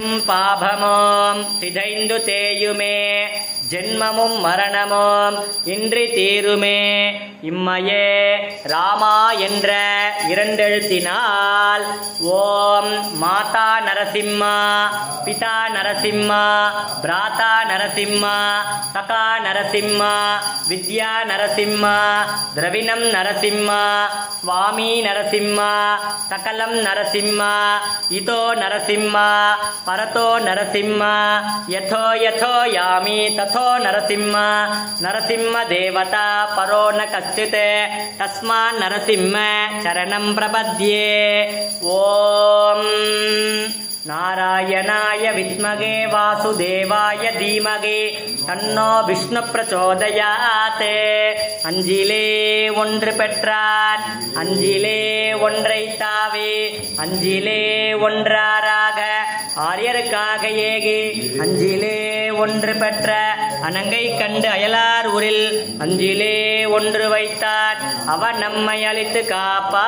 பாபமோம் சிதைந்து தேயுமே ஜென்மமும் மரணமும் இன்றி தீருமே இம்மையே ராமா என்ற இரண்டெழுத்தினால் ஓம் மாதா நரசிம்மா பிதா நரசிம்மா பிராதா நரசிம்மா சகா நரசிம்மா வித்யா நரசிம்மா திரவிணம் நரசிம்மா சுவாமி நரசிம்மா சகலம் நரசிம்மா இதோ நரசிம்மா பரதோ நரசிம்மா யதோ யதோ யாமி ததோ நரசிம்மா நரசிம்ம தேவதா பரோ ந கச்சித் தஸ்மான் நரசிம்ம சரணம் பிரபத்யே ஓம் நாராயணாய வித்மகே வாசுதேவாய தீமகே தன்னோ விஷ்ணு பிரச்சோதயாத்தே. அஞ்சிலே ஒன்று பெற்றார் அஞ்சிலே ஒன்றை தாவே அஞ்சிலே ஒன்றாராக. ஆரியருக்காக ஏகி அஞ்சிலே ஒன்று பெற்ற அனங்கை கண்டு அயலார் ஊரில் அஞ்சிலே ஒன்று வைத்தான் அவர் நம்மை அழித்து காப்பா